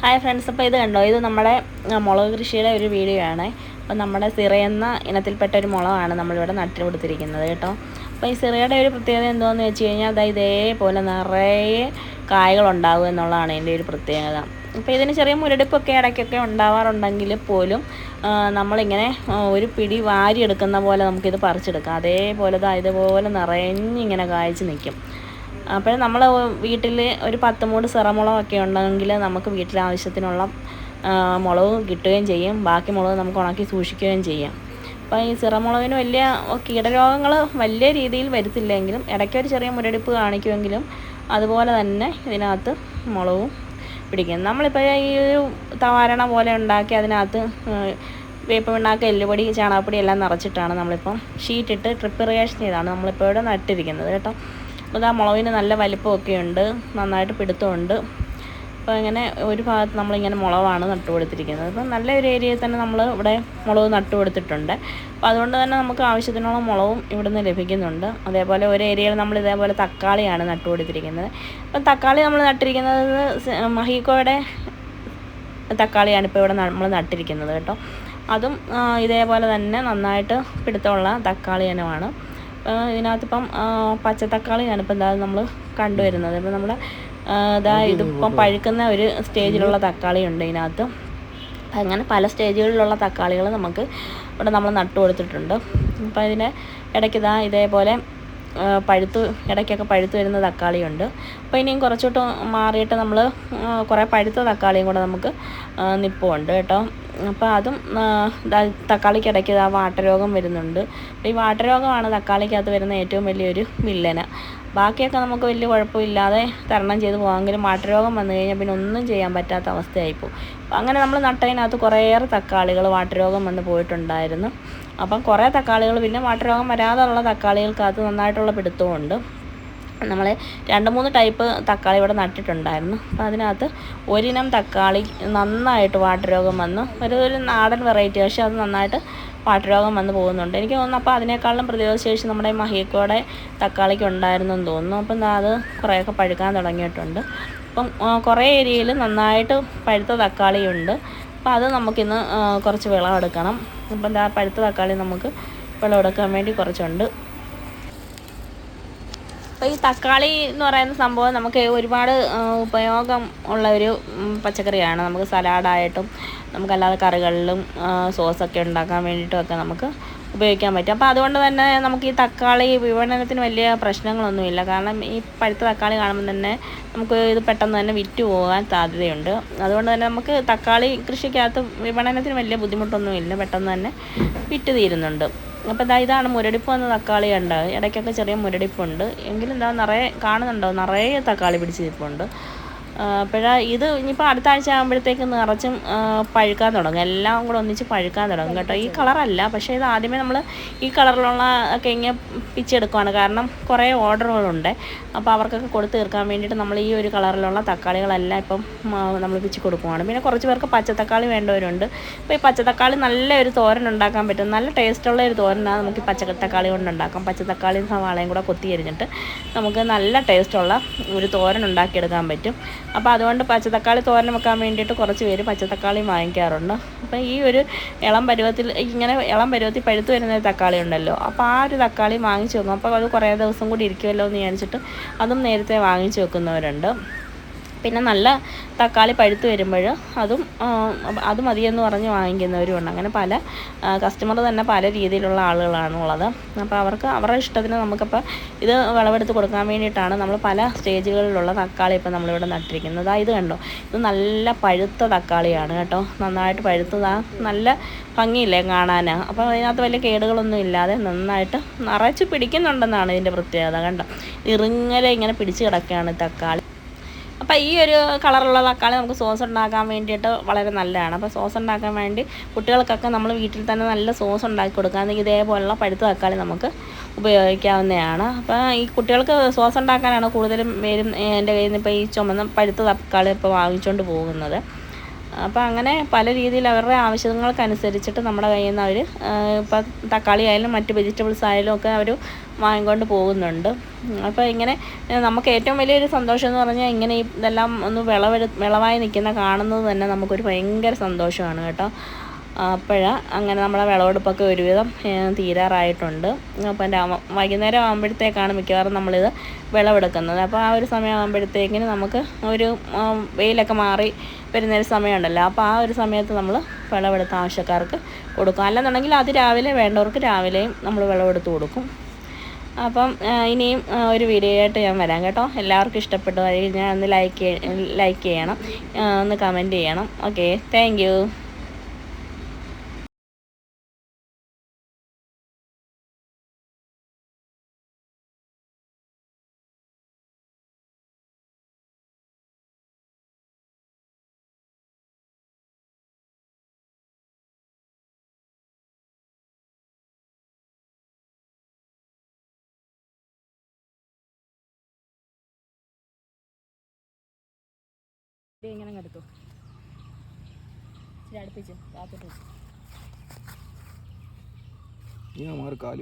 Hi friends അപ്പോൾ ഇത് കണ്ടോ? ഇത് നമ്മുടെ മുളക് കൃഷിയുടെ ഒരു വീഡിയോ ആണ് അപ്പോൾ നമ്മുടെ സിറയെന്ന ഇനത്തിൽപ്പെട്ട ഒരു മുളകാണ് നമ്മളിവിടെ നട്ടിൽ കൊടുത്തിരിക്കുന്നത് കേട്ടോ. അപ്പോൾ ഈ സിറയുടെ ഒരു പ്രത്യേകത എന്താണെന്ന് വെച്ച് കഴിഞ്ഞാൽ അത് ഇതേപോലെ നിറയെ കായകളുണ്ടാവും എന്നുള്ളതാണ് എന്റെ ഒരു പ്രത്യേകത. അപ്പോൾ ഇതിന് ചെറിയ മുരടിപ്പൊക്കെ ഇടയ്ക്കൊക്കെ ഉണ്ടാവാറുണ്ടെങ്കിൽ പോലും നമ്മളിങ്ങനെ ഒരു പിടി വാരിയെടുക്കുന്ന പോലെ നമുക്കിത് പറിച്ചെടുക്കാം. അതേപോലെ ദാ ഇതുപോലെ നിറഞ്ഞിങ്ങനെ കായ്ച്ച് നിൽക്കും. അപ്പോൾ നമ്മൾ വീട്ടിൽ ഒരു പത്ത് മൂട് സിറമുളകൊക്കെ ഉണ്ടെങ്കിൽ നമുക്ക് വീട്ടിലെ ആവശ്യത്തിനുള്ള മുളക് കിട്ടുകയും ചെയ്യും. ബാക്കി മുളക് നമുക്ക് ഉണക്കി സൂക്ഷിക്കുകയും ചെയ്യാം. അപ്പോൾ ഈ സിറമുളകിന് വലിയ കീടരോഗങ്ങൾ വലിയ രീതിയിൽ വരുത്തില്ലെങ്കിലും ഇടയ്ക്കൊരു ചെറിയ മുരടിപ്പ് കാണിക്കുമെങ്കിലും അതുപോലെ തന്നെ ഇതിനകത്ത് മുളകും പിടിക്കും. നമ്മളിപ്പോൾ ഈ ഒരു തവാരണ പോലെ ഉണ്ടാക്കി അതിനകത്ത് വേപ്പ് പിണ്ണാക്ക് എല്ലുപൊടി ചാണകപ്പൊടി എല്ലാം നിറച്ചിട്ടാണ് നമ്മളിപ്പം ഷീറ്റിട്ട് ട്രിപ്പ് ഇറിഗേഷൻ ചെയ്താണ് നമ്മളിപ്പോൾ ഇവിടെ നട്ടിരിക്കുന്നത് കേട്ടോ. അപ്പോൾ ആ മുളകിന് നല്ല വലിപ്പമൊക്കെ ഉണ്ട്. നന്നായിട്ട് പിടുത്തമുണ്ട്. അപ്പോൾ ഇങ്ങനെ ഒരു ഭാഗത്ത് നമ്മളിങ്ങനെ മുളകാണ് നട്ടു കൊടുത്തിരിക്കുന്നത് അപ്പം നല്ല ഒരു ഏരിയയിൽ തന്നെ നമ്മൾ ഇവിടെ മുളക് നട്ടു കൊടുത്തിട്ടുണ്ട് അപ്പോൾ അതുകൊണ്ട് തന്നെ നമുക്ക് ആവശ്യത്തിനുള്ള മുളകും ഇവിടുന്ന് ലഭിക്കുന്നുണ്ട്. അതേപോലെ ഒരു ഏരിയയിൽ നമ്മൾ ഇതേപോലെ തക്കാളിയാണ് നട്ടു കൊടുത്തിരിക്കുന്നത് അപ്പം തക്കാളി നമ്മൾ നട്ടിരിക്കുന്നത് മഹീക്കോയുടെ തക്കാളിയാണ് ഇപ്പോൾ ഇവിടെ നമ്മൾ നട്ടിരിക്കുന്നത് കേട്ടോ. അതും ഇതേപോലെ തന്നെ നന്നായിട്ട് പിടുത്തമുള്ള തക്കാളി ഇനമാണ്. ഇതിനകത്തിപ്പം പച്ചത്തക്കാളി ഞാനിപ്പോൾ ഇപ്പം എന്താ നമ്മൾ കണ്ടുവരുന്നത്. ഇപ്പം നമ്മൾ ഇതാ ഇതിപ്പം പഴുക്കുന്ന ഒരു സ്റ്റേജിലുള്ള തക്കാളി ഉണ്ട് ഇതിനകത്ത്. അങ്ങനെ പല സ്റ്റേജുകളിലുള്ള തക്കാളികൾ നമുക്ക് ഇവിടെ നമ്മൾ നട്ടു കൊടുത്തിട്ടുണ്ട്. അപ്പോൾ ഇതിന് ഇടയ്ക്ക് ഇതാ ഇതേപോലെ പഴുത്ത് ഇടയ്ക്കൊക്കെ പഴുത്ത് വരുന്ന തക്കാളിയുണ്ട്. അപ്പോൾ ഇനിയും കുറച്ചോട്ട് മാറിയിട്ട് നമ്മൾ കുറേ പഴുത്ത തക്കാളിയും കൂടെ നമുക്ക് ആ, നിപ്പുണ്ട് കേട്ടോ. അപ്പോൾ അതും ആ, ദാ തക്കാളിക്ക് ഇടയ്ക്ക് ഇതാ വാട്ടരോഗം വരുന്നുണ്ട്. ഈ വാട്ടരോഗമാണ് തക്കാളിക്കകത്ത് വരുന്ന ഏറ്റവും വലിയൊരു വില്ലന. ബാക്കിയൊക്കെ നമുക്ക് വലിയ കുഴപ്പമില്ലാതെ തരണം ചെയ്ത് പോകാമെങ്കിലും വാട്ടരോഗം വന്നു കഴിഞ്ഞാൽ പിന്നെ ഒന്നും ചെയ്യാൻ പറ്റാത്ത അവസ്ഥയായിപ്പോൾ അങ്ങനെ നമ്മൾ നട്ടതിനകത്ത് കുറേയേറെ തക്കാളികൾ വാട്ടരോഗം വന്ന് പോയിട്ടുണ്ടായിരുന്നു. അപ്പം കുറേ തക്കാളികൾ പിന്നെ വാട്ടരോഗം വരാതെയുള്ള തക്കാളികൾക്കകത്ത് നന്നായിട്ടുള്ള പിടുത്തമുണ്ട്. നമ്മൾ രണ്ട് മൂന്ന് ടൈപ്പ് തക്കാളി ഇവിടെ നട്ടിട്ടുണ്ടായിരുന്നു. അപ്പം അതിനകത്ത് ഒരിനം തക്കാളി നന്നായിട്ട് വാട്ടരോഗം വന്നു ഒരു ഒരു നാടൻ വെറൈറ്റി പക്ഷേ അത് നന്നായിട്ട് വാട്ടരോഗം വന്ന് പോകുന്നുണ്ട്. എനിക്ക് തോന്നുന്നു അപ്പോൾ അതിനേക്കാളും പ്രതിരോധശേഷി നമ്മുടെ ഈ മഹിയക്കോടെ തക്കാളിക്ക് ഉണ്ടായിരുന്നു എന്ന് തോന്നുന്നു. അപ്പം അത് കുറേയൊക്കെ പഴുക്കാൻ തുടങ്ങിയിട്ടുണ്ട്. അപ്പം കുറേ ഏരിയയിൽ നന്നായിട്ട് പഴുത്ത തക്കാളിയുണ്ട്. അപ്പോൾ അത് നമുക്കിന്ന് കുറച്ച് വിളവെടുക്കണം അപ്പം എന്താ പഴുത്ത തക്കാളി നമുക്ക് വിളവെടുക്കാൻ വേണ്ടി കുറച്ചുണ്ട്. അപ്പോൾ ഈ തക്കാളി എന്ന് പറയുന്ന സംഭവം നമുക്ക് ഒരുപാട് ഉപയോഗം ഉള്ള ഒരു പച്ചക്കറിയാണ്. നമുക്ക് സലാഡായിട്ടും നമുക്കല്ലാതെ കറികളിലും സോസൊക്കെ ഉണ്ടാക്കാൻ വേണ്ടിയിട്ടുമൊക്കെ നമുക്ക് ഉപയോഗിക്കാൻ പറ്റും. അപ്പോൾ അതുകൊണ്ട് തന്നെ നമുക്ക് ഈ തക്കാളി വിപണനത്തിന് വലിയ പ്രശ്നങ്ങളൊന്നുമില്ല. കാരണം ഈ പഴുത്ത തക്കാളി കാണുമ്പോൾ തന്നെ നമുക്ക് ഇത് പെട്ടെന്ന് തന്നെ വിറ്റ് പോകാൻ സാധ്യതയുണ്ട്. അതുകൊണ്ട് തന്നെ നമുക്ക് തക്കാളി കൃഷിക്കകത്ത് വിപണനത്തിന് വലിയ ബുദ്ധിമുട്ടൊന്നുമില്ല. പെട്ടെന്ന് തന്നെ വിറ്റ് തീരുന്നുണ്ട്. അപ്പോൾ ഇതാ ഇതാണ് മുരടിപ്പ് വന്ന തക്കാളി ഉണ്ട് ഇടയ്ക്കൊക്കെ ചെറിയ മുരടിപ്പുണ്ട്. എങ്കിലും എന്താ നിറയെ കാണുന്നുണ്ടോ? നിറയെ തക്കാളി പിടിച്ച് നിൽപ്പുണ്ട് അപ്പോഴാ ഇത് ഇനിയിപ്പോൾ അടുത്ത ആഴ്ച ആകുമ്പോഴത്തേക്ക് നിറച്ചും പഴുക്കാൻ തുടങ്ങും. എല്ലാം കൂടെ ഒന്നിച്ച് പഴുക്കാൻ തുടങ്ങും കേട്ടോ. ഈ കളറല്ല പക്ഷേ ഇത് ആദ്യമേ നമ്മൾ ഈ കളറിലുള്ള ഒക്കെ ഇങ്ങനെ പിച്ചെടുക്കുവാണ് കാരണം കുറേ ഓർഡറുകളുണ്ട്. അപ്പോൾ അവർക്കൊക്കെ കൊടുത്ത് തീർക്കാൻ വേണ്ടിയിട്ട് നമ്മൾ ഈ ഒരു കളറിലുള്ള തക്കാളികളെല്ലാം ഇപ്പം നമ്മൾ പിച്ച് കൊടുക്കുവാണ്. പിന്നെ കുറച്ച് പേർക്ക് പച്ചത്തക്കാളി വേണ്ടവരുണ്ട്. അപ്പോൾ ഈ പച്ചത്തക്കാളി നല്ലൊരു തോരൻ ഉണ്ടാക്കാൻ പറ്റും. നല്ല ടേസ്റ്റുള്ള ഒരു തോരനാണ് നമുക്ക് ഈ പച്ചത്തക്കാളി കൊണ്ട് ഉണ്ടാക്കാം. പച്ചത്തക്കാളിയും സവാളയും കൂടെ കൊത്തി എരിഞ്ഞിട്ട് നമുക്ക് നല്ല ടേസ്റ്റുള്ള ഒരു തോരൻ ഉണ്ടാക്കിയെടുക്കാൻ പറ്റും. അപ്പോൾ അതുകൊണ്ട് പച്ചത്തക്കാളി തോരൻ വെക്കാൻ വേണ്ടിയിട്ട് കുറച്ച് പേര് പച്ചത്തക്കാളി വാങ്ങിക്കാറുണ്ട്. അപ്പോൾ ഈ ഒരു ഇളം പരുവത്തിൽ ഇങ്ങനെ ഇളം പരുവത്തിൽ പഴുത്ത് വരുന്ന ഒരു തക്കാളി ഉണ്ടല്ലോ അപ്പോൾ ആ ഒരു തക്കാളി വാങ്ങിച്ച് വെക്കും. അപ്പോൾ അത് കുറേ ദിവസം കൂടി ഇരിക്കുമല്ലോ എന്ന് വിചാരിച്ചിട്ട് അതും നേരത്തെ വാങ്ങിച്ച് വെക്കുന്നവരുണ്ട്. പിന്നെ നല്ല തക്കാളി പഴുത്ത് വരുമ്പോൾ അതും അത് മതിയെന്ന് പറഞ്ഞ് വാങ്ങിക്കുന്നവരുമുണ്ട്. അങ്ങനെ പല കസ്റ്റമർ തന്നെ പല രീതിയിലുള്ള ആളുകളാണ് ഉള്ളത്. അപ്പോൾ അവർക്ക് അവരുടെ ഇഷ്ടത്തിന് നമുക്കപ്പോൾ ഇത് വിളവെടുത്ത് കൊടുക്കാൻ വേണ്ടിയിട്ടാണ് നമ്മൾ പല സ്റ്റേജുകളിലുള്ള തക്കാളി ഇപ്പോൾ നമ്മളിവിടെ നട്ടിരിക്കുന്നത്. ഇത് കണ്ടോ? ഇത് നല്ല പഴുത്ത തക്കാളിയാണ് കേട്ടോ. നന്നായിട്ട് പഴുത്തതാ. നല്ല ഭംഗിയില്ലേ കാണാൻ? അപ്പോൾ അതിനകത്ത് വലിയ കേടുകളൊന്നും ഇല്ലാതെ നന്നായിട്ട് നിറച്ച് പിടിക്കുന്നുണ്ടെന്നാണ് ഇതിന്റെ പ്രത്യേകത. കണ്ടോ? ഇറുങ്ങലെ ഇങ്ങനെ പിടിച്ച് കിടക്കുകയാണ് തക്കാളി. അപ്പോൾ ഈ ഒരു കളറുള്ള തക്കാളി നമുക്ക് സോസ് ഉണ്ടാക്കാൻ വേണ്ടിയിട്ട് വളരെ നല്ലതാണ്. അപ്പോൾ സോസ് ഉണ്ടാക്കാൻ വേണ്ടി കുട്ടികൾക്കൊക്കെ നമ്മൾ വീട്ടിൽ തന്നെ നല്ല സോസ് ഉണ്ടാക്കി കൊടുക്കുകയാണെങ്കിൽ ഇതേപോലുള്ള പഴുത്ത തക്കാളി നമുക്ക് ഉപയോഗിക്കാവുന്നതാണ്. അപ്പോൾ ഈ കുട്ടികൾക്ക് സോസ് ഉണ്ടാക്കാനാണ് കൂടുതലും പേരും എന്റെ കയ്യിൽ നിന്ന് ഇപ്പോൾ ഈ ചുമന്ന പഴുത്ത തക്കാളി ഇപ്പോൾ വാങ്ങിച്ചുകൊണ്ട് പോകുന്നത്. അപ്പോൾ അങ്ങനെ പല രീതിയിൽ അവരുടെ ആവശ്യങ്ങൾക്കനുസരിച്ചിട്ട് നമ്മുടെ കയ്യിൽ നിന്ന് അവർ ഇപ്പം തക്കാളി ആയാലും മറ്റ് വെജിറ്റബിൾസ് ആയാലും ഒക്കെ അവർ വാങ്ങിക്കൊണ്ട് പോകുന്നുണ്ട്. അപ്പോൾ ഇങ്ങനെ നമുക്ക് ഏറ്റവും വലിയൊരു സന്തോഷം എന്ന് പറഞ്ഞാൽ ഇങ്ങനെ ഇതെല്ലാം ഒന്ന് വിളവെടു വിളവായി നിൽക്കുന്ന കാണുന്നത് തന്നെ നമുക്കൊരു ഭയങ്കര സന്തോഷമാണ് കേട്ടോ. അപ്പോഴാണ് അങ്ങനെ നമ്മളെ വിളവെടുപ്പൊക്കെ ഒരുവിധം തീരാറായിട്ടുണ്ട്. അപ്പം രാമ വൈകുന്നേരം ആകുമ്പോഴത്തേക്കാണ് മിക്കവാറും നമ്മളിത് വിളവെടുക്കുന്നത്. അപ്പോൾ ആ ഒരു സമയം ആകുമ്പോഴത്തേക്കിന് നമുക്ക് ഒരു വെയിലൊക്കെ മാറി വരുന്നൊരു സമയമുണ്ടല്ലോ. അപ്പോൾ ആ ഒരു സമയത്ത് നമ്മൾ വിളവെടുത്ത ആവശ്യക്കാർക്ക് കൊടുക്കും. അല്ലെന്നുണ്ടെങ്കിൽ അത് രാവിലെ വേണ്ടവർക്ക് രാവിലെയും നമ്മൾ വിളവെടുത്ത് കൊടുക്കും. അപ്പം ഇനിയും ഒരു വീഡിയോ ആയിട്ട് ഞാൻ വരാം കേട്ടോ. എല്ലാവർക്കും ഇഷ്ടപ്പെട്ടു കഴിഞ്ഞാൽ ഒന്ന് ലൈക്ക് ലൈക്ക് ചെയ്യണം. ഒന്ന് കമന്റ് ചെയ്യണം. ഓക്കെ. താങ്ക് ഇങ്ങനെ എടുത്തു. ഇച്ചിരി അടുപ്പിച്ച് കാത്തിട്ട് നീ മാറി കാൽ.